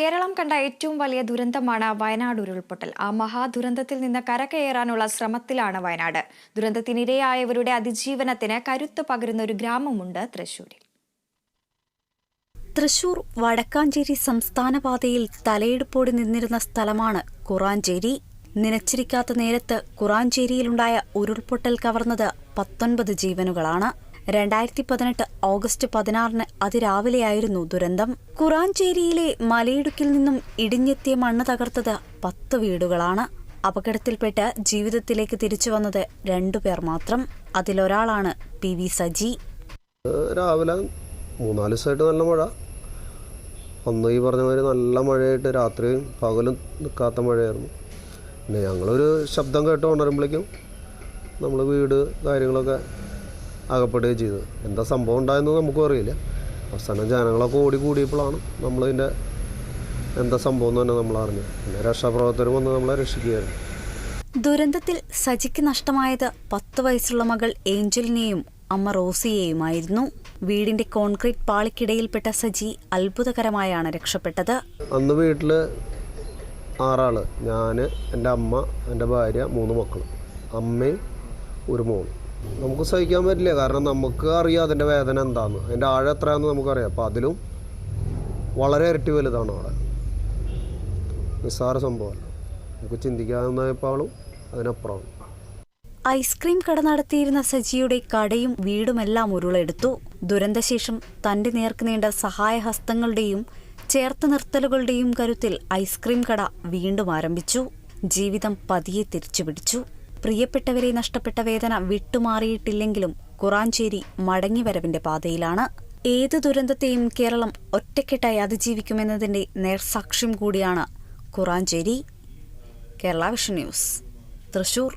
കേരളം കണ്ട ഏറ്റവും വലിയ ദുരന്തമാണ് വയനാട് ഉരുൾപൊട്ടൽ ആ മഹാദുരന്തത്തിൽ നിന്ന് കരകയറാനുള്ള ശ്രമത്തിലാണ് വയനാട്. ദുരന്തത്തിനിരയായവരുടെ അതിജീവനത്തിന് കരുത്ത് പകരുന്ന ഒരു ഗ്രാമമുണ്ട് തൃശൂരിൽ തൃശൂർ വടക്കാഞ്ചേരി സംസ്ഥാനപാതയിൽ പാതയിൽ തലയെടുപ്പോടെ നിന്നിരുന്ന സ്ഥലമാണ് കുറാഞ്ചേരി. നിലച്ചിരിക്കാത്ത നേരത്ത് കുറാഞ്ചേരിയിലുണ്ടായ ഉരുൾപൊട്ടൽ കവർന്നത് പത്തൊൻപത് ജീവനുകളാണ്. രണ്ടായിരത്തി പതിനെട്ട് ഓഗസ്റ്റ് പതിനാറിന് അതിരാവിലെയായിരുന്നു ദുരന്തം. കുറാഞ്ചേരിയിലെ മലയിടുക്കിൽ നിന്നും ഇടിഞ്ഞെത്തിയ മണ്ണ് തകർത്തത് പത്ത് വീടുകളാണ്. അപകടത്തിൽപ്പെട്ട് ജീവിതത്തിലേക്ക് തിരിച്ചു വന്നത് രണ്ടുപേർ മാത്രം. അതിലൊരാളാണ് പി വി സജി. രാവിലെ മൂന്നാൽ ദിവസമായിട്ട് നല്ല മഴ. അന്ന് ഈ പറഞ്ഞ മാതിരി നല്ല മഴയായിട്ട് രാത്രിയും പകലും നിൽക്കാത്ത മഴയായിരുന്നു. പിന്നെ ഞങ്ങളൊരു ശബ്ദം കേട്ട് ഉണരുമ്പോഴേക്കും നമ്മൾ വീട് കാര്യങ്ങളൊക്കെ അകപ്പെടുകയും ചെയ്തത് എന്താ സംഭവം ഉണ്ടായെന്ന് നമുക്കും അറിയില്ല. അവസാനം ജനങ്ങളൊക്കെ ഓടി കൂടിയപ്പോഴാണ് നമ്മളിതിന്റെ എന്താ സംഭവം എന്ന് തന്നെ നമ്മൾ അറിഞ്ഞത്. പിന്നെ രക്ഷാപ്രവർത്തകർ വന്ന് നമ്മളെ രക്ഷിക്കുകയായിരുന്നു. ദുരന്തത്തിൽ സജിക്ക് നഷ്ടമായത് പത്ത് വയസ്സുള്ള മകൾ ഏഞ്ചലിനെയും അമ്മ റോസിയെയുമായിരുന്നു. വീടിന്റെ കോൺക്രീറ്റ് പാളിക്കിടയിൽപ്പെട്ട സജി അത്ഭുതകരമായാണ് രക്ഷപ്പെട്ടത്. അന്ന് വീട്ടിൽ ആറാൾ. ഞാൻ എന്റെ അമ്മ എന്റെ ഭാര്യ മൂന്ന് മക്കൾ അമ്മയും ഒരു മോളും. നമുക്ക് സഹിക്കാൻ പറ്റില്ല. കാരണം നമുക്ക് അറിയാം അതിന്റെ വേദന എന്താന്ന്. അതിന്റെ ആഴം എത്രയാണെന്ന് നമുക്കറിയാം. അപ്പോൾ അതിലും വളരെ ഇരട്ടി വലുതാണ് അവിടെ. നിസ്സാര സംഭവമല്ല നമുക്ക് ചിന്തിക്കാവുന്നപ്പോഴും അതിനപ്പുറമാണ് ഐസ്ക്രീം കട നടത്തിയിരുന്ന സജിയുടെ കടയും വീടുമെല്ലാം ഉരുളെടുത്തു. ദുരന്തശേഷം തന്റെ നേർക്ക് നീണ്ട സഹായഹസ്തങ്ങളുടെയും ചേർത്ത് നിർത്തലുകളുടെയും കരുത്തിൽ ഐസ്ക്രീം കട വീണ്ടും ആരംഭിച്ചു. ജീവിതം പതിയെ തിരിച്ചുപിടിച്ചു. പ്രിയപ്പെട്ടവരെ നഷ്ടപ്പെട്ട വേദന വിട്ടുമാറിയിട്ടില്ലെങ്കിലും കുറാഞ്ചേരി മടങ്ങിവരവിന്റെ പാതയിലാണ്. ഏത് ദുരന്തത്തെയും കേരളം ഒറ്റക്കെട്ടായി അതിജീവിക്കുമെന്നതിന്റെ നേർസാക്ഷ്യം കൂടിയാണ് കുറാഞ്ചേരി കേരള വിഷൻ ന്യൂസ് തൃശൂർ.